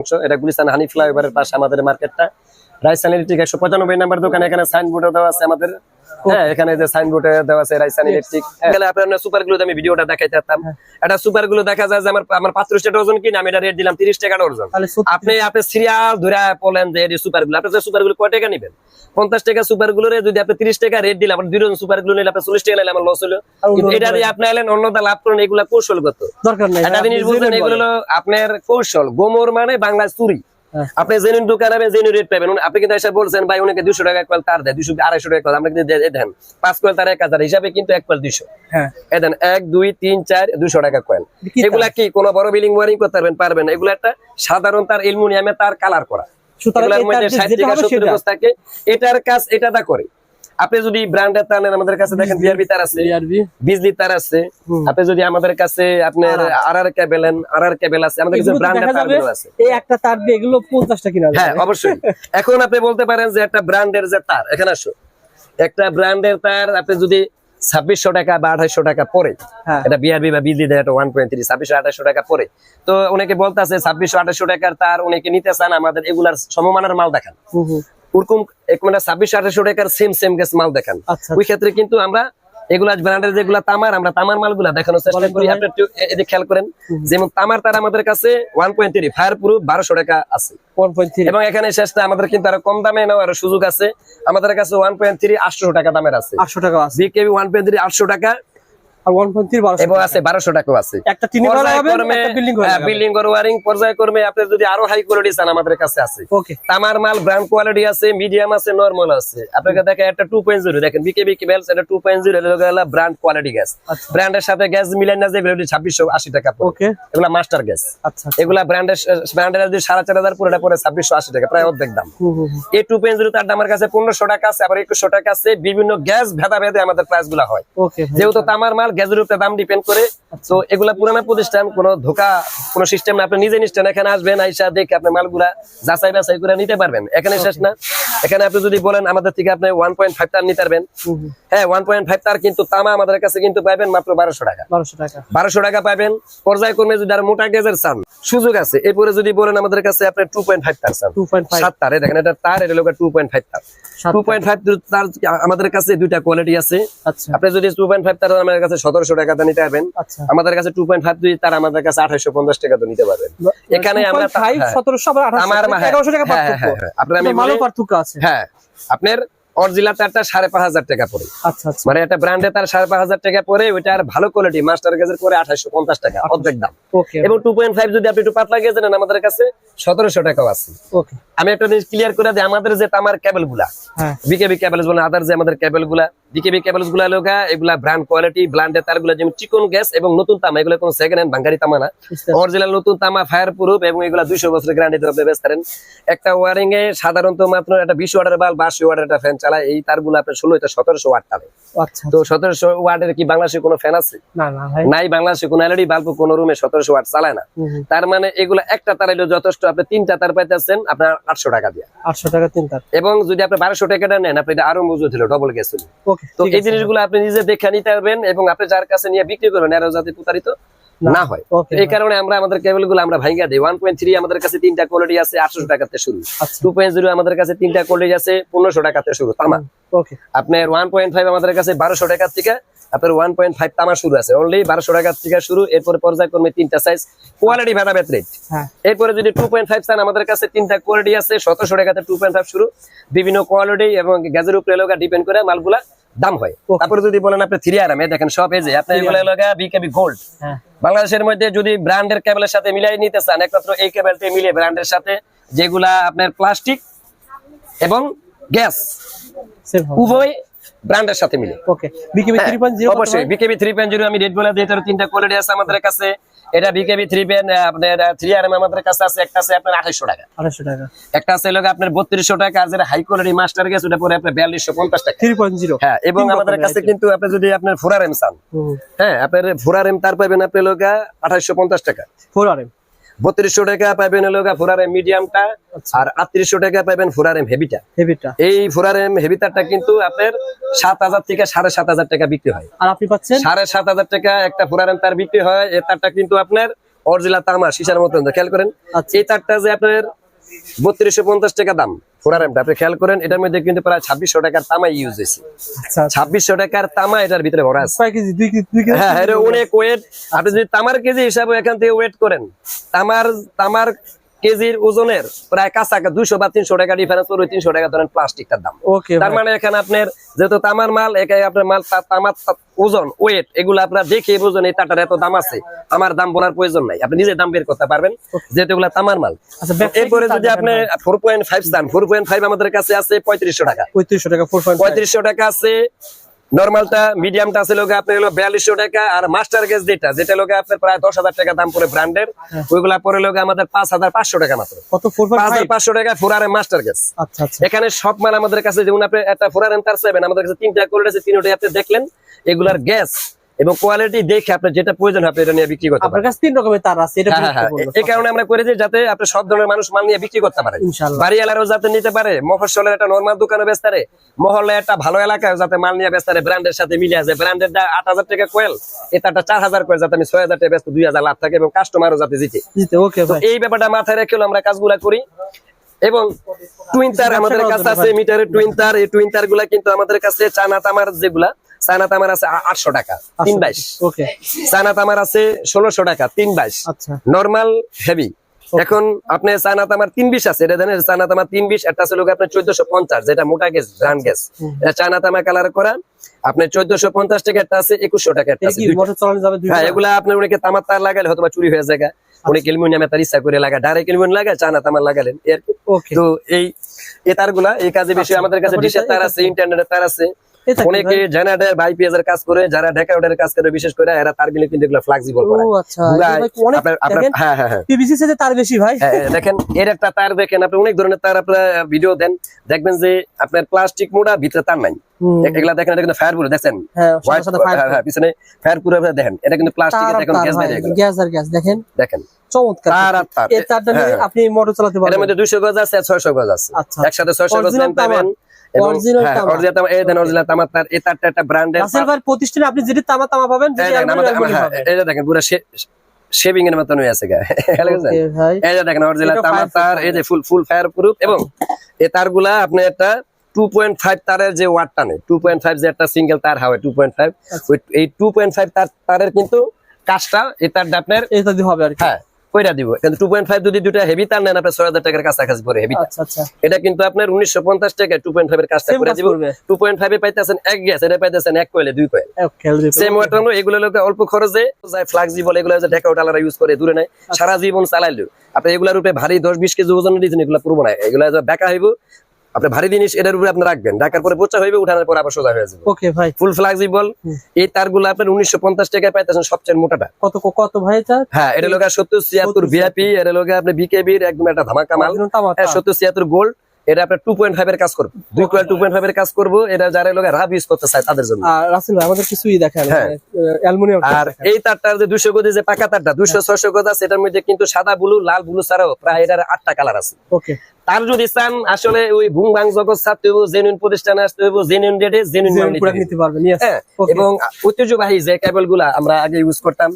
অংশ। এটা গুলিস্তান হানি ফ্লাইওভারের পাশে আমাদের মার্কেটটা রাইসান ইলেকট্রিক একশো পঁচানব্বই নাম্বার দোকান এখানে সাইনবোর্ড দেওয়া আছে আমাদের। হ্যাঁ এখানে যে সাইনবোর্ডে দেওয়া আছে রাইসান ইলেকট্রিক গেলে আপনার সুপার গ্লু আমি ভিডিওটা এটা সুপার গ্লু দেখা যায় যে আমার আমার পাত্রিশ টাকা ওজন কিনে আমি এটা রেট দিলাম তিরিশ টাকা ওজন। আপনি আপনি সিরিয়াল ধরে বলেন যে এটি সুপার গ্লু আপনি সুপার গ্লু কয় টাকা নেবেন? পঞ্চাশ টাকা সুপার যদি আপনি তিরিশ টাকা রেট দিলাম আপনি সুপার গ্লু নিলে আপনি চল্লিশ টাকা নিলে আমার লস হলো। কিন্তু এটা দিয়ে আপনি এলেন লাভ করেন এগুলা কৌশলগত। দরকার নেই একটা জিনিস বুঝলেন এগুলো হলো আপনার কৌশল। গোমর মানে বাংলা চুরি। হ্যাঁ। আপনি জেনুইন দোকান হবে জেনুইন রেট পাবেন। আপনি কিন্তু এসে বলছেন ভাই উনাকে দুশো টাকা কোয়াল তার দেয় দুশো আড়াইশো টাকা কোয়াল আমরা কিন্তু দেন। পাঁচ কোয়াল তার এক হাজার হিসাবে কিন্তু এক কোয়াল দুইশো। হ্যাঁ। দেন এক দুই তিন চার দুশো টাকা কোয়াল। এগুলা কি কোনো বড় বিলিং ওয়ারিং করতে পারবেন? পারবেন। এগুলো একটা সাধারণ তার অ্যালুমিনিয়ামে তার কালার করা। সুতরাং এটার মধ্যে যে- 60 যেটা থেকে হবে 70 সেটা। গজ থাকে। এটার কাজ এটা দা করে। আপনি যদি ব্র্যান্ডের তার নেন আমাদের কাছে দেখেন বিআরবি তার আছে। বিজলি তার আছে। আপনি যদি আমাদের কাছে আপনার আর আর কেবল আর আর কেবল আছে আমাদের কাছে ব্র্যান্ডের তারগুলো আছে। এই একটা তার দিয়ে এগুলো পঞ্চাশটা কিনা হ্যাঁ অবশ্যই। এখন আপনি বলতে পারেন যে একটা ব্র্যান্ডের যে তার এখানে আসো একটা ব্র্যান্ডের তার আপনি যদি ছাব্বিশশো টাকা বা আঠাইশো টাকা পরে হ্যাঁ। এটা বিআরবি বা বিজলি দেয় ওয়ান পয়েন্ট থ্রি ছাব্বিশশো আঠাশশো টাকা পরে। তো অনেকে বলতেছে ছাব্বিশশো আঠাশশো টাকার তার অনেকে নিতে চান আমাদের এগুলার সমমানের মাল দেখান। ওরকম এক মানে ছাব্বিশশো আঠাশশো টাকার সেম সেম গ্যাস মাল দেখান। আচ্ছা। ওই ক্ষেত্রে কিন্তু আমরা এগুলা ব্র্যান্ডের যেগুলা তামার আমরা তামার মালগুলা দেখানোর চেষ্টা করি। আপনি একটু এদিকে খেয়াল করেন। যেমন তামার তার আমাদের কাছে one point three fireproof বারোশো টাকা আছে। এবং এখানে শেষটা আমাদের কিন্তু আরও কম দামে নেওয়ার সুযোগ আছে। আমাদের কাছে ওয়ান পয়েন্ট থ্রি আটশো টাকা দামের আছে। আটশো টাকা বিকেবি ওয়ান পয়েন্ট থ্রি আটশো টাকা। আর ওয়ান পয়েন্ট থ্রি বারোশো এবং আছে বারোশো টাকাও আছে। একটা টিনি করা হবে একটা বিল্ডিং করা হবে। বিল্ডিং ওয়ারিং পর্যায়ক্রমে আপনি যদি আরও হাই কোয়ালিটি চান আমাদের কাছে আছে। ওকে তামার মাল ব্র্যান্ড কোয়ালিটি আছে মিডিয়াম আছে নরমাল আছে। আপনাকে দেখেন একটা টু পয়েন্ট জিরো দেখেন বিকেবি কেবেলস এটা two point zero brand quality gas. ব্র্যান্ডের সাথে গ্যাস মিলাই না যে ছাব্বিশশো আশি টাকা ওকে এগুলা মাস্টার গ্যাস আচ্ছা এগুলা ব্র্যান্ডের ব্র্যান্ডের যদি সাড়ে চার হাজার পুরোটা পরে ছাব্বিশশো আশি টাকা প্রায় অর্ধেক দাম। এই টু পয়েন্ট জিরো তার আমার কাছে টাকা আছে আবার টাকা আছে। বিভিন্ন গ্যাস ভেদা ভেদে আমাদের প্রাইসগুলা হয়। ওকে যেহেতু তামার মাল গ্যাসের উপরে দাম ডিপেন্ড করে তো এগুলা পুরানা প্রতিষ্ঠান কোনো ধোকা কোনো সিস্টেম না। আপনি নিজে নিষ্ঠান এখানে আসবেন আইসা দেখে আপনি মালগুলা যাচাই বাছাই করে নিতে পারবেন। এখানে শেষ না। এখানে আপনি যদি বলেন আমাদের থেকে আপনি ওয়ান পয়েন্ট ফাইভ তার নিতে পারবেন। হ্যাঁ ওয়ান পয়েন্ট ফাইভ তার কিন্তু তামা আমাদের কাছে কিন্তু পাবেন মাত্র বারোশো টাকা। বারোশো টাকা। বারোশো টাকা পাবেন। পর্যায়ক্রমে যদি আর মোটা গেজের চান সুযোগ আছে। এরপরে যদি বলেন আমাদের কাছে আপনি টু পয়েন্ট ফাইভ তার চান। টু পয়েন্ট ফাইভ সাত তার। দেখেন এটা তার এটা লোক টু পয়েন্ট ফাইভ তার। টু পয়েন্ট ফাইভ তার আমাদের কাছে দুইটা কোয়ালিটি আছে। আচ্ছা। আপনি যদি টু পয়েন্ট ফাইভ তার আমাদের কাছে সতেরোশো টাকা নিতে পারবেন। আচ্ছা। আমাদের কাছে টু পয়েন্ট ফাইভ তার আমাদের কাছে আঠাইশো পঞ্চাশ টাকা তো নিতে পারবেন এখানে আমরা হ্যাঁ। আমার হ্যাঁ, হ্যাঁ, আপনার বলি- পার্থক্য আছে। হ্যাঁ আপনার অরিজিনাল তারটা সাড়ে পাঁচ হাজার টাকা পড়ে। আচ্ছা আচ্ছা। মানে একটা ব্র্যান্ডে তার সাড়ে পাঁচ হাজার টাকা পরে ভালো কোয়ালিটি মাস্টার গেজের পঞ্চাশ টাকা অর্ধেক দাম। এবং টু পয়েন্ট ফাইভ যদি আপনি একটু পাতলা নেন আমাদের কাছে সতেরোশো টাকাও আছে। আমি একটা জিনিস ক্লিয়ার করে দিই আমাদের যে তামার কেবলগুলা বিকেবি কেবলস বলে আদার যে আমাদের কেবলগুলা বিকেবি কেবলসগুলা লোকা এগুলা ব্র্যান্ড কোয়ালিটি ব্র্যান্ডের তারগুলা যেমন চিকন গ্যাস এবং নতুন তামা এগুলো কোনো সেকেন্ড হ্যান্ড বাঙ্গারি তামা না। অরিজিনাল নতুন তামা ফায়ার প্রুফ এবং এগুলা দুইশো বছরের গ্যারান্টি আপনি বেচতে পারেন একটা ওয়ারিং এ সাধারণত মাত্র একটা বিশ ওয়াটের বাল বাসি ওয়াটের একটা ফ্যান চালায়। এই তারগুলো আপনার ষোলো এটা সতেরোশো ওয়াট টানে আচ্ছা তো সতেরোশো ওয়াটের কি বাংলাদেশে কোনো ফ্যান আছে? না না ভাই। নাই বাংলাদেশে কোনো এলইডি বাল্ব কোনো রুমে সতেরোশো ওয়াট চালায় না। তার মানে এগুলো একটা তার হইল যথেষ্ট। আপনি তিনটা তার পাইতেছেন আপনার আটশো টাকা দিয়ে। আটশো টাকা তিন তার। এবং যদি আপনি বারোশো টাকাটা নেন আপনি আরও মজুত হলো ডবল গ্যাস হলো। তো এই জিনিসগুলো আপনি নিজে দেখে নিতে পারবেন এবং আপনি যার কাছে নিয়ে বিক্রি করবেন এরাও যাতে প্রতারিত না হয়। এই কারণে আমরা আমাদের কেবলগুলো আমরা ভাঙ্গা দিই। ওয়ান পয়েন্ট থ্রি আমাদের কাছে তিনটা কোয়ালিটি আছে আটশো টাকাতে শুরু। টু পয়েন্ট জিরো আমাদের কাছে তিনটা কোয়ালিটি আছে পনেরোশো টাকাতে শুরু তামা। ওকে আপনার ওয়ান পয়েন্ট ফাইভ আমাদের কাছে বারোশো টাকার থেকে আপনার ওয়ান পয়েন্ট ফাইভ তামা শুরু আছে। অনলি বারোশো টাকার থেকে শুরু এরপরে পর্যায়ক্রমে তিনটা সাইজ কোয়ালিটি ভেদা ভেদ রেট এরপরে যদি টু পয়েন্ট ফাইভ চান আমাদের কাছে তিনটা কোয়ালিটি আছে সতেরোশো টাকাতে টু পয়েন্ট ফাইভ শুরু। বিভিন্ন কোয়ালিটি এবং গ্যাজের উপরে এলাকা ডিপেন্ড করে মালগুলা দাম হয়। তারপরে যদি বলেন আপনি থ্রি আরামে দেখেন সব এজে আপনি এগুলো এলাকা বিকেবি গোল্ড বাংলাদেশের মধ্যে যদি ব্র্যান্ডের কেবলের সাথে মিলাই নিতে চান একমাত্র এই কেবলটি মিলিয়ে ব্র্যান্ডের সাথে যেগুলা আপনার প্লাস্টিক এবং গ্যাস উভয় ব্র্যান্ডের সাথে মিলে। Okay BKB three point zero হ্যাঁ, অবশ্যই বিকেবি থ্রি পয়েন্ট জিরো আমি রেট বলে দিই এটার তিনটা কোয়ালিটি আছে আমাদের কাছে। এটা বিকেবি থ্রি পেন আপনার থ্রি আর এম আমাদের কাছে আছে একটা আছে আপনার আঠাইশো টাকা। আঠাইশো টাকা। একটা আছে লোক আপনার বত্রিশশো টাকা আর যেটা হাই কোয়ালিটি মাস্টার গেছে ওটা পরে আপনার বিয়াল্লিশশো পঞ্চাশ টাকা। থ্রি পয়েন্ট জিরো হ্যাঁ এবং আমাদের কাছে কিন্তু আপনি যদি আপনার ফোরার এম চান হ্যাঁ আপনার ফোরার এম তার পাবেন আপনি লোক আঠাইশো পঞ্চাশ টাকা। ফোর আর এম বত্রিশশো টাকা পাবেন হলো ফোরার এম মিডিয়ামটা আচ্ছা। আর আটত্রিশশো টাকা পাবেন ফুরারেম হেভিটা হেভিটা এই ফুরারেম হেভিটারটা কিন্তু আপনার সাত হাজার থেকে সাড়ে সাত হাজার টাকা বিক্রি হয়। আর আপনি পাচ্ছেন? সাড়ে সাত হাজার টাকা একটা ফুরারেম তার বিক্রি হয় এ তারটা কিন্তু আপনার অর্জিলা তামা সিসার মতন। খেয়াল করেন আচ্ছা। এই তারটা যে আপনার বত্রিশশো পঞ্চাশ টাকা দাম। ফোরারামটা আপনি খেয়াল করেন এটার মধ্যে কিন্তু প্রায় ছাব্বিশশো টাকার তামা ইউজ হয়েছে। আচ্ছা ছাব্বিশশো টাকার তামা এটার ভিতরে ভরা আছে। হ্যাঁ অনেক ওয়েট আপনি যদি তামার কেজি হিসাবে এখান থেকে ওয়েট করেন তামার তামার কেজির ওজনের প্রায় কাছাকাছি দুশো বা তিনশো টাকা ডিফারেন্স ওই তিনশো টাকা ধরেন প্লাস্টিকটার দাম। ওকে তার মানে এখানে আপনার যেহেতু তামার মাল এখানে আপনার মাল তামার ওজন ওয়েট এগুলো আপনার দেখে বুঝুন এই তাটার এত দাম আছে। আমার দাম বলার প্রয়োজন নাই। আপনি নিজে দাম বের করতে পারবেন যেহেতু এগুলো তামার মাল। আচ্ছা, এরপরে যদি আপনি ফোর পয়েন্ট ফাইভ দাম ফোর পয়েন্ট ফাইভ আমাদের কাছে আছে পঁয়ত্রিশশো টাকা। পঁয়ত্রিশশো টাকা পঁয়ত্রিশশো টাকা আছে নর্মালটা মিডিয়ামটা আছে লোকে আপনার হলো বিয়াল্লিশশো টাকা আর মাস্টার গেজ যেটা যেটা লোকে আপনার প্রায় দশ হাজার টাকা দাম পড়ে ব্র্যান্ডের ওইগুলা পরে লোকে আমাদের পাঁচ হাজার পাঁচশো টাকা মাত্র। কত পাঁচ হাজার পাঁচশো টাকা ফোরারে মাস্টার আচ্ছা এখানে সব মাল আমাদের কাছে যেমন আপনি একটা ফোরার এন্টার সেভেন আমাদের কাছে তিনটা করে আছে তিনটাই আপনি দেখলেন এগুলার গ্যাস এবং কোয়ালিটি দেখে আপনার যেটা প্রয়োজন হবে এটা নিয়ে বিক্রি করতে আপনার কাছে তিন রকমের তার আছে এটা হ্যাঁ, হ্যাঁ, হ্যাঁ। এই কারণে আমরা করেছি যাতে আপনি সব ধরনের মানুষ মাল নিয়ে বিক্রি করতে পারে। ইনশাআল্লাহ। বাড়িওয়ালারও যাতে নিতে পারে মফস্বলের একটা নর্মাল দোকানে বেচতে পারে মহল্লে একটা ভালো এলাকায় যাতে মাল নিয়ে বেচতে পারে ব্র্যান্ডের সাথে মিলে আছে ব্র্যান্ডের আট হাজার টাকা কোয়েল এটাটা চার হাজার কোয়েল যাতে আমি ছয় হাজার টাকা ব্যস্ত দুই হাজার লাভ থাকে এবং কাস্টমারও যাতে জিতে। জিতে ওকে তো এই ব্যাপারটা মাথায় রেখে আমরা কাজগুলা করি। এবং টুইন তার আমাদের কাছে আছে মিটারের টুইন তার এই টুইন তারগুলা কিন্তু আমাদের কাছে চানা তামার যেগুলা তামার আছে আটশো টাকা তিন বাইশ। তামার আছে ষোলোশো টাকা তিন বাইশ। আচ্ছা। Normal heavy. এখন আপনি চানা তামার তিন বিশ আছে এটা জানেন তামার তিন বিশ একটা আছে লোক আপনার চোদ্দশো পঞ্চাশ যেটা মোটা গ্যাস গ্যাস এটা তামা কালার করা আপনার চোদ্দশো পঞ্চাশ টাকা একটা আছে একুশশো টাকা একটা আছে হ্যাঁ এগুলা আপনার অনেকে তামার তার লাগালে হয়তো চুরি হয়ে যায় অনেক অ্যালুমিনিয়ামে তার ইচ্ছা করে লাগায় ডাইরেক্ট অ্যালুমিনিয়াম তামার লাগালেন এর তো এই এই তারগুলা এই কাজে বেশি আচ্ছা, আমাদের কাছে ডিশের তার আছে ইন্টারনেটের তার আছে। অনেকে জেনারেটর কাজ করে যারা কাজ করে বিশেষ করে এরা কিন্তু এগুলো ফ্লেক্সিবল করে। ও আচ্ছা আপনার হ্যাঁ হ্যাঁ হ্যাঁ। পিভিসি তার বেশি ভাই। হ্যাঁ, হ্যাঁ, দেখেন এর একটা তার দেখেন আপনি অনেক ধরনের তার আপনার ভিডিও দেন। দেখবেন যে আপনার প্লাস্টিক মোড়া ভিতরে তার নাই। এগুলা দেখেন এটা কিন্তু ফায়ার পুরো দেখছেন? হ্যাঁ সাথে ফায়ার পিছনে ফায়ার পুরো দেখেন। এটা কিন্তু প্লাস্টিকের দেখেন গ্যাস বাইরে গ্যাস আর গ্যাস দেখেন? দেখেন। চমৎকার। আপনি মোটর চালাতে এর মধ্যে দুইশো গজ আছে ছয়শো গজ আছে। আচ্ছা। একসাথে ছয়শো গজ Original পাবেন প্রতিষ্ঠানে আপনি যেটি তামা তামা পাবেন দেখেন পুরো শেভিং এর মতন হয়ে আছে এই যে দেখেন অরিজিনাল তামার তার এই যে ফুল ফুল ফায়ার প্রুফ এবং এই তারগুলা আপনি একটা টু পয়েন্ট ফাইভ তারের যে টু পয়েন্ট ফাইভ যে একটা সিঙ্গেল তার হয় টু পয়েন্ট ফাইভ এই টু পয়েন্ট ফাইভ তার তারের কিন্তু কাজটা এই তারটা আপনার এটা দিয়ে হবে আর হ্যাঁ কইরা দিব। কিন্তু টু পয়েন্ট ফাইভ যদি দুটা হেভি তার নেন আপনার ছয় হাজার টাকার কাছাকাছি পরে হেভি আচ্ছা আচ্ছা। এটা কিন্তু আপনার উনিশশো পঞ্চাশ টাকায় টু পয়েন্ট কাজটা করে দিব। টু পয়েন্ট ফাইভ পাইতেছেন এক গ্যাস এটা পাইতেছেন এক কয়েলে দুই কয়েল। সেম ওয়াটার এগুলো লোক অল্প খরচে যায় ফ্লাক্সিবল এগুলো ঢেকা ওটালারা ইউজ করে দূরে নাই। সারা জীবন চালাইলো। আপনি এগুলোর উপরে ভারী দশ বিশ কেজি ওজন দিয়েছেন এগুলো পুরো না এগুলো বেকা হইব আপনি ভারী জিনিস এটার উপরে আপনি রাখবেন। ঢাকার পরে বোচা হইবে উঠানোর পর আবার সোজা হয়ে যাবে। ওকে ভাই। ফুল ফ্লেক্সিবল এই তারগুলো আপনার উনিশশো পঞ্চাশ টাকায় পাইতেছেন সবচেয়ে মোটাটা। কত কত ভাই এটা? হ্যাঁ এটা লগে সত্তর ছিয়াত্তর ভিআইপি এটা লগে আপনি বিকেবির একদম একটা ধামাকা মাল। Original তামা হ্যাঁ তার। সত্তর ছিয়াত্তর গোল্ড এটা আপনার টু পয়েন্ট কাজ করব। দুই কোয়াল টু পয়েন্ট কাজ করব এটা যারা লোক রাব ইউজ করতে চায় তাদের জন্য। আর রাসেল ভাই আমাদের কিছুই দেখেন হ্যাঁ। অ্যালুমিনিয়াম আর এই তারটার যে দুশো যে পাকা তারটা দুশো ছয়শো গজ আছে এটার মধ্যে কিন্তু সাদা ব্লু লাল ব্লু ছাড়াও প্রায় এটার আটটা কালার আছে। ওকে তার যদি চান আসলে ওই ভুং ভাং জগৎ ছাড়তে হইব জেনুইন প্রতিষ্ঠানে আসতে হইব জেনুইন রেটে জেনুইন নিতে পারবেন হ্যাঁ এবং ঐতিহ্যবাহী যে কেবলগুলা আমরা আগে ইউজ করতাম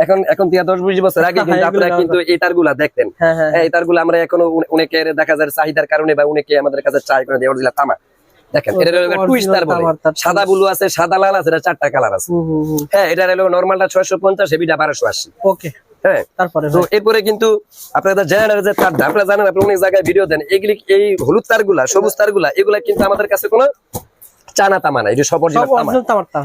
এখন এখন থেকে দশ বিশ বছর আগে কিন্তু হ্যাঁ, আপনারা কিন্তু এই তারগুলা দেখতেন। হ্যাঁ হ্যাঁ এই তারগুলো আমরা এখনও অনে- অনেকের দেখা যায় চাহিদার কারণে বা অনেকে আমাদের কাছে চাই করে দেয় অরিজিনাল তামা। দেখেন এটা বলে। সাদা ব্লু আছে সাদা লাল আছে এটা চারটা কালার আছে। হ্যাঁ এটা হলো নর্মালটা ছয়শো পঞ্চাশ হেভিটা বারোশো আশি। ওকে হ্যাঁ। তারপরে তো এরপরে কিন্তু আপনারা যে তার আপনারা জানেন আপনি অনেক জায়গায় ভিডিও দেন এগুলি এই হলুদ তারগুলা সবুজ তারগুলা এগুলা কিন্তু আমাদের কাছে কোনো চানা তামা না এটা সব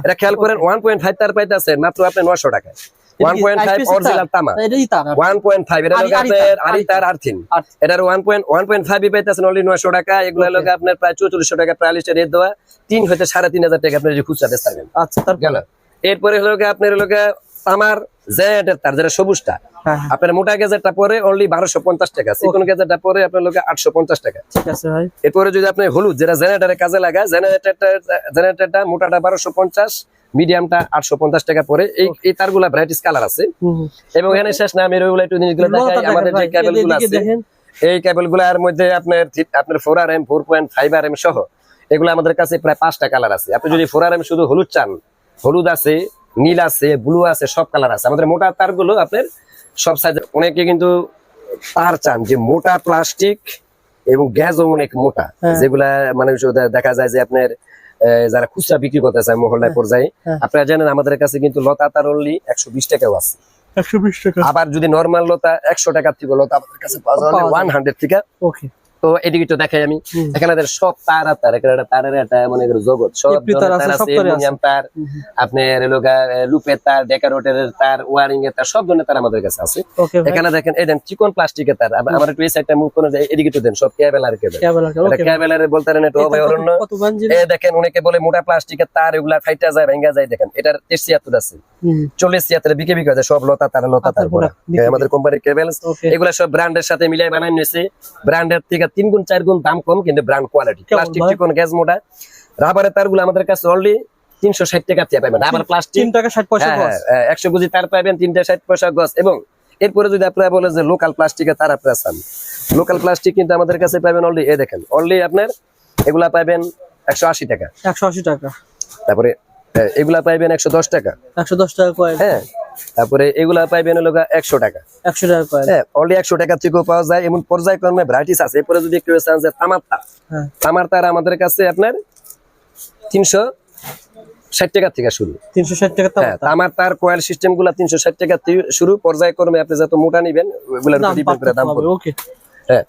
এটা খেয়াল করেন ওয়ান পয়েন্ট ফাইভ তার পাইতেছে মাত্র আপনি নয়শো টাকায়। ওয়ান পয়েন্ট ফাইভ অরিজিনাল তামা এটাই তার আর- ওয়ান পয়েন্ট ফাইভ এটা লোক আপনার তার, আরি আরি তার আর্থিন আর- এটার one point one point five পাইতেছেন অনলি নয়শো টাকা। এগুলো লোক আপনার প্রায় চৌচল্লিশশো টাকা প্রায় লিস্টে রেট দেওয়া। টাকা যে খুচরা বেচতে পারবেন। আচ্ছা গেল। এরপরে হলো আপনার হলো তামার জেনারেটর তার যেটা সবুজটা হ্যাঁ হ্যাঁ। আপনার মোটা গেজেরটা পরে অনলি বারোশো পঞ্চাশ টাকা। চিকন গেজেরটা পরে আপনার লোকে আটশো পঞ্চাশ টাকা। ঠিক আছে ভাই। এরপরে যদি আপনি হলুদ যেটা জেনারেটারের কাজে লাগায় জেনারেটরটা জেনারেটরটা মোটাটা বারোশো পঞ্চাশ। মিডিয়ামটা আটশো পঞ্চাশ টাকা পরে এই এই তারগুলা ভ্যারাইটিস কালার আছে। এবং এখানে শেষ না আমি ওইগুলো একটু জিনিসগুলো দেখাই। আমাদের যে আছে এই মধ্যে আপনার আপনার four R M four point five R M সহ এগুলো আমাদের কাছে প্রায় পাঁচটা কালার আছে। আপনি যদি ফোর আর এম শুধু হলুদ চান হলুদ আছে নীল আছে ব্লু আছে সব কালার আছে। আমাদের মোটা তারগুলো আপনার সব সাইজ অনেকে কিন্তু তার চান যে মোটা প্লাস্টিক এবং গ্যাসও অনেক মোটা। হ্যাঁ। যেগুলা মানে দেখা যায় যে আপনার যারা খুচরা বিক্রি করতে চায় মহল্লায় পর্যায়ে হ্যাঁ। আপনারা জানেন আমাদের কাছে কিন্তু লতা তার অনলি একশো বিশ টাকাও আছে আবার যদি নর্মাল লতা একশো টাকার থেকে লতা আমাদের কাছে। ওয়ান হান্ড্রেড থেকে ওকে তো এদিকে একটু দেখাই আমি। এখানে সব তার আর তার একটা তারের একটা মনে জগৎ। সব তার আছে। অ্যালুমিনিয়াম আপনার লুপের তার ডেকারোটের তার ওয়ারিং এর তার সব ধরনের তার আমাদের কাছে আছে। এখানে দেখেন এই দেন চিকন প্লাস্টিকের তার। আমার একটু এই সাইডটা মুভ করে যায় এদিকে একটু দেন সব কেবল আর কেবল কেবল। কেবলের বলতে পারেন একটু অভয় অরণ্য দেখেন অনেকে বলে মোটা প্লাস্টিকের তার এগুলা ফাইটা যায় ভেঙ্গা যায় দেখেন। এটার তেইশ ছিয়াত্তর আছে। চল্লিশ ছিয়াত্তর বিকে বিকে আছে সব লতা তার লতা তার তার পুরা, বিকে বিকে। আমাদের কোম্পানির কেবল এগুলা সব ব্র্যান্ডের সাথে মিলাই বানাই নিয়েছে। ব্র্যান্ডের থেকে তিন গুণ চার গুণ দাম কম কিন্তু ব্র্যান্ড কোয়ালিটি প্লাস্টিক চিকন গ্যাস মোটা। রাবারের তারগুলো আমাদের কাছে অনলি তিনশো ষাট টাকা দিয়ে পাবেন। রাবার প্লাস্টিক তিন টাকা ষাট পয়সা একশো কেজি তার পাবেন তিনটা ষাট পয়সা গছ এবং এরপরে যদি আপনারা বলেন যে লোকাল প্লাস্টিকের তার আপনারা চান লোকাল প্লাস্টিক কিন্তু আমাদের কাছে পাবেন অনলি এ দেখেন অনলি আপনার এগুলা পাবেন একশো আশি টাকা। একশো আশি টাকা। তারপরে আহ, এগুলা পাইবেন একশো দশ টাকা। একশো দশ টাকা কয়েন। হ্যাঁ তারপরে এগুলা পাইবেন হলো একশো টাকা। একশো টাকা হ্যাঁ অলরেডি একশো টাকা থেকেও পাওয়া যায় এমন পর্যায়ক্রমে ভ্যারাইটিস আছে। এরপরে যদি কেউ চান যে তামার তার হ্যাঁ। তামার তার আমাদের কাছে আপনার তিনশো ষাট টাকা থেকে শুরু। তিনশো ষাট টাকা হ্যাঁ তামার তার কয়েল সিস্টেমগুলা তিনশো ষাট টাকা শুরু। পর্যায়ক্রমে আপনি যত মোটা নিবেন দাম পড়বে। হ্যাঁ।